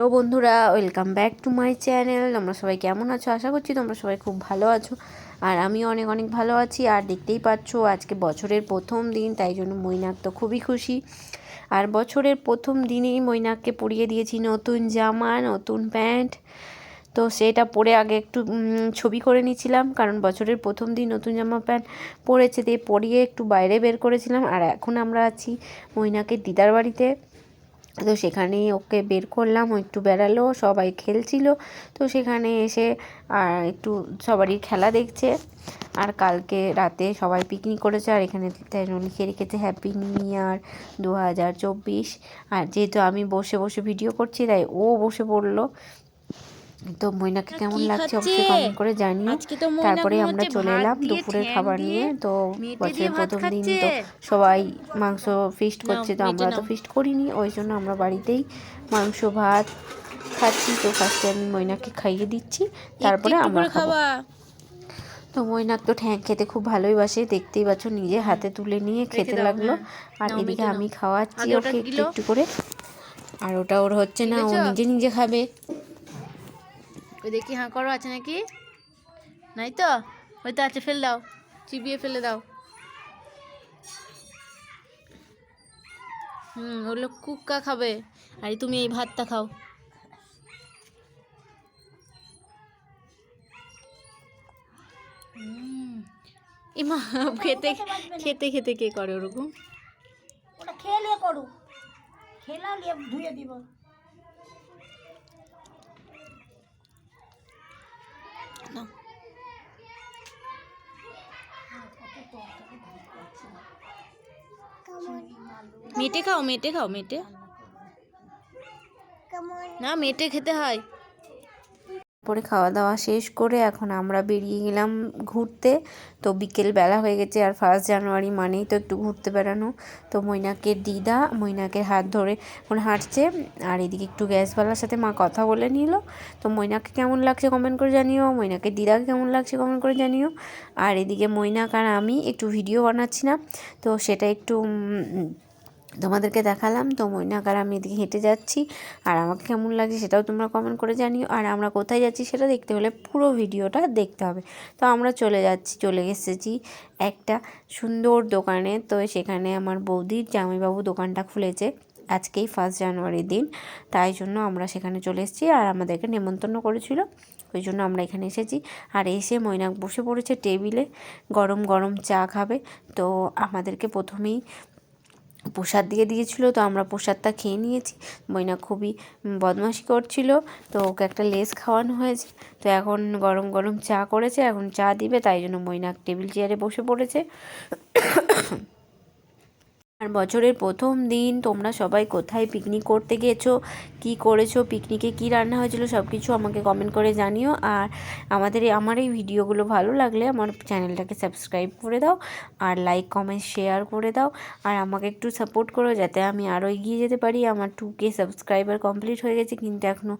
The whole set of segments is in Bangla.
তো বন্ধুরা, welcome back to my channel. তোমরা সবাই কেমন আছো? আশা করছি তোমরা সবাই খুব ভালো আছো। আর আমি অনেক অনেক ভালো আছি। আর দেখতেই পাচ্ছ, আজকে বছরের প্রথম দিন, তাই জন্য মৈনাক তো খুবই খুশি। আর বছরের প্রথম দিনেই মৈনাককে পরিয়ে দিয়েছি নতুন জামা, নতুন প্যান্ট। তো সেটা পরে আগে একটু ছবি করে নিয়েছিলাম। কারণ বছরের প্রথম দিন নতুন জামা, প্যান্ট পরেছে, দিয়ে পরিয়ে একটু বাইরে বের করেছিলাম। আর এখন আমরা আছি মৈনাকের দিদার বাড়িতে। তো সেখানেই ওকে বের করলাম, ও একটু বেড়ালো, সবাই খেলছিল। তো সেখানে এসে, আর একটু সবারই খেলা দেখছে। আর কালকে রাতে সবাই পিকনিক করেছে, আর এখানে লিখে রেখেছে হ্যাপি নিউ ইয়ার দু হাজার চব্বিশ। আর যেহেতু আমি বসে বসে ভিডিও করছি, তাই ও বসে পড়ল। তো মইনাকে কেমন লাগছে? অবশ্যই কমেন্ট করে জানিও। তারপরে আমরা চলে এলাম দুপুরের খাবার নিয়ে। তো বছরের প্রথম দিন তো সবাই মাংস ফিস্ট করছে তো আমরা তো ফিস্ট করিনি ওই জন্য আমরা বাড়িতেই মাংস ভাত খাচ্ছি। তো ফার্স্টে আমি মইনাকে খাইয়ে দিচ্ছি তারপরে আমরা খাব। তো মৈনাক তো ঠ্যাং খেতে খুব ভালোই বাসে দেখতেই পাচ্ছ নিজে হাতে তুলে নিয়ে খেতে লাগল। আর এদিকে আমি খাওয়াচ্ছি ওকে একটু একটু করে। আর ওটা ওর হচ্ছে না ও নিজে নিজে খাবে। ওই দেখি হাঁ করো, আছে নাকি? নাই তো? ওই তো আছে, ফেলে দাও। চিবিয়ে ফেলে দাও। হুম ওগুলো কুক্কা খাবে। আর, তুমি এই ভাতটা খাও। খেতে খেতে খেতে কে করে ওরকম? ধুয়ে দিব। না। মেটে খাও মেটে খাও মেটে। না মেটে খেতে হয়। পরে খাওয়া দাওয়া শেষ করে এখন আমরা বেরিয়ে গেলাম ঘুরতে। তো বিকেল বেলা হয়ে গেছে আর ফার্স্ট জানুয়ারি মানেই তো একটু ঘুরতে বেড়ানো। তো মৈনাকের দিদা মৈনাকের হাত ধরে মানে হাঁটছে আর এদিকে একটু গ্যাসওয়ালার সাথে মা কথা বলে নিল। তো মৈনাককে কেমন লাগছে কমেন্ট করে জানিও, মৈনাকের দিদাকে কেমন লাগছে কমেন্ট করে জানিও। আর এদিকে মৈনাক আর আমি একটু ভিডিও বানাচ্ছিলাম তো সেটা একটু তোমাদেরকে দেখালাম। তো মৈনাকার আমি এদিকে হেঁটে যাচ্ছি। আর আমাকে কেমন লাগছে সেটাও তোমরা কমেন্ট করে জানিও। আর আমরা কোথায় যাচ্ছি সেটা দেখতে হলে পুরো ভিডিওটা দেখতে হবে। তো আমরা চলে যাচ্ছি, চলে এসেছি একটা সুন্দর দোকানে। তো সেখানে আমার বৌদির জামাইবাবু দোকানটা খুলেছে আজকেই ফার্স্ট জানুয়ারির দিন। তাই জন্য আমরা সেখানে চলে এসেছি আর আমাদেরকে নেমন্তন্ন করেছিল। ওই জন্য আমরা এখানে এসেছি। আর এসে মৈনাক বসে পড়েছে টেবিলে, গরম গরম চা খাবে। তো আমাদেরকে প্রথমেই প্রসাদ দিয়ে দিয়েছিল, তো আমরা প্রসাদটা খেয়ে নিয়েছি। ময়না খুবই বদমাশি করছিল, তো ওকে একটা লেস খাওয়ানো হয়েছে। তো এখন গরম গরম চা করেছে, এখন চা দিবে, তাই জন্য ময়না টেবিল চেয়ারে বসে পড়েছে। আর বছরের প্রথম দিন তোমরা সবাই কোথায় পিকনিক করতে গেছো? কি করেছ? পিকনিকে কি রান্না হয়েছিল? সব কিছু আমাকে কমেন্ট করে জানিও। আর আমাদের, আমার এই ভিডিওগুলো ভালো লাগলে আমার চ্যানেলটাকে সাবস্ক্রাইব করে দাও। আর লাইক কমেন্ট শেয়ার করে দাও। আর আমাকে একটু সাপোর্ট করো যাতে আমি আরও এগিয়ে যেতে পারি। আমার টু কে সাবস্ক্রাইবার কমপ্লিট হয়ে গেছে, কিন্তু এখনও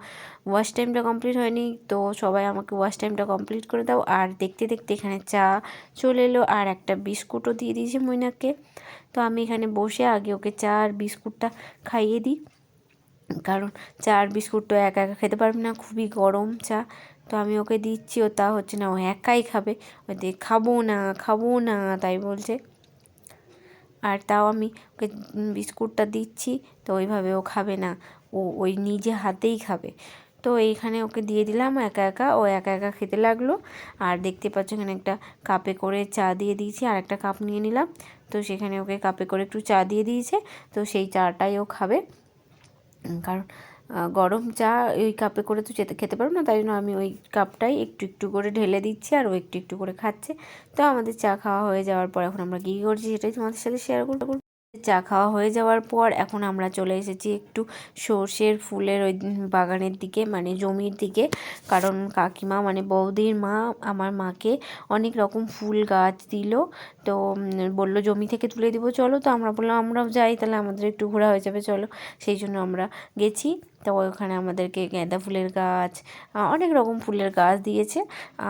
ওয়াশ টাইমটা কমপ্লিট হয়নি। তো সবাই আমাকে ওয়াশ টাইমটা কমপ্লিট করে দাও। আর দেখতে দেখতে এখানে চা চলে এলো। আর একটা বিস্কুটও দিয়ে দিয়েছে মৈনাককে। তো আমি এখানে বসে আগে ওকে চা আর বিস্কুটটা খাইয়ে দিই। কারণ চা আর বিস্কুট তো একা একা খেতে পারবে না, খুবই গরম চা। তো আমি ওকে দিচ্ছি, ও তা হচ্ছে না, ও একাই খাবে। ও দিয়ে, খাব না খাব না, তাই বলছে। আর তাও আমি ওকে বিস্কুটটা দিচ্ছি, তো ওইভাবে ও খাবে না। ও ওই নিজে হাতেই খাবে। তো এইখানে ওকে দিয়ে দিলাম, একা একা। ও একা একা খেতে লাগল। আর দেখতে পাচ্ছ এখানে একটা কাপে করে চা দিয়ে দিয়েছি, আর একটা কাপ নিয়ে নিলাম। তো সেখানে ওকে কাপে করে একটু চা দিয়ে দিয়েছে, তো সেই চাটাই ও খাবে। কারণ গরম চা ওই কাপে করে তো যেতে খেতে পারব না, তাই জন্য আমি ওই কাপটাই একটু একটু করে ঢেলে দিচ্ছি, আর ও একটু একটু করে খাচ্ছে। তো আমাদের চা খাওয়া হয়ে যাওয়ার পর এখন আমরা কী করছি সেটাই তোমাদের সাথে শেয়ার করব। চা খাওয়া হয়ে যাওয়ার পর এখন আমরা চলে এসেছি একটু সর্ষের ফুলের ওই বাগানের দিকে মানে জমির দিকে। কারণ কাকিমা মানে বৌদির মা আমার মাকে অনেক রকম ফুল গাছ দিল। তো বলল জমি থেকে তুলে দিব, চলো। তো আমরা বললাম, আমরাও যাই, তাহলে আমাদের একটু ঘোরা হয়ে যাবে, চলো। সেই জন্য আমরা গেছি। তো ওখানে আমাদেরকে গাঁদা ফুলের গাছ অনেক রকম ফুলের গাছ দিয়েছে।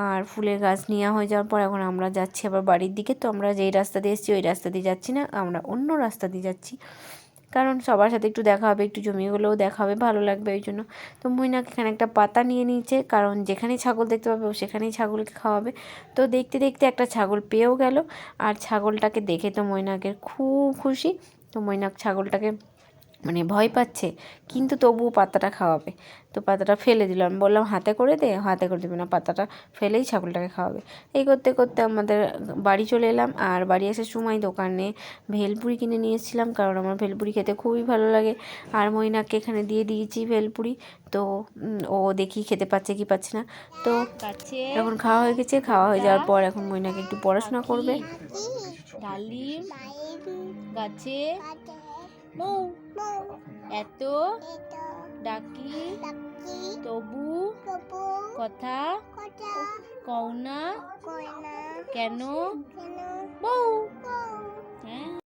আর ফুলের গাছ নেওয়া হয়ে যাওয়ার পর এখন আমরা যাচ্ছি আবার বাড়ির দিকে। তো আমরা যেই রাস্তা দিয়ে এসেছি, ওই রাস্তা দিয়ে যাচ্ছি না, আমরা অন্য রাস্তা দিয়ে যাচ্ছি। কারণ সবার সাথে একটু দেখা হবে, একটু জমিগুলোও দেখা হবে, ভালো লাগবে ওই জন্য। তো মৈনাক এখানে একটা পাতা নিয়ে নিয়েছে, কারণ যেখানেই ছাগল দেখতে পাবে ও সেখানেই ছাগলকে খাওয়াবে। তো দেখতে দেখতে একটা ছাগল পেয়েও গেল, আর ছাগলটাকে দেখে তো মৈনাকের খুব খুশি। তো মৈনাক ছাগলটাকে মানে ভয় পাচ্ছে কিন্তু তবুও পাতাটা খাওয়াবে। তো পাতাটা ফেলে দিল। আমি বললাম হাতে করে দে? হাতে করে দেবে না পাতাটা ফেলেই ছাগলটাকে খাওয়াবে। এই করতে করতে আমাদের বাড়ি চলে এলাম। আর বাড়ি আসার সময় দোকানে ভেলপুরি কিনে নিয়ে এসেছিলাম কারণ আমার ভেলপুরি খেতে খুবই ভালো লাগে। আর মৈনাককে এখানে দিয়ে দিয়েছি ভেলপুরি। তো ও দেখি খেতে পাচ্ছে কি পাচ্ছে না। তো কাছে এখন খাওয়া হয়ে গেছে। খাওয়া হয়ে যাওয়ার পর এখন মৈনাকে একটু পড়াশোনা করবে। ডালিম গাছে। মৌ এত ডাকি তবু কথা কও না। কেন? বউ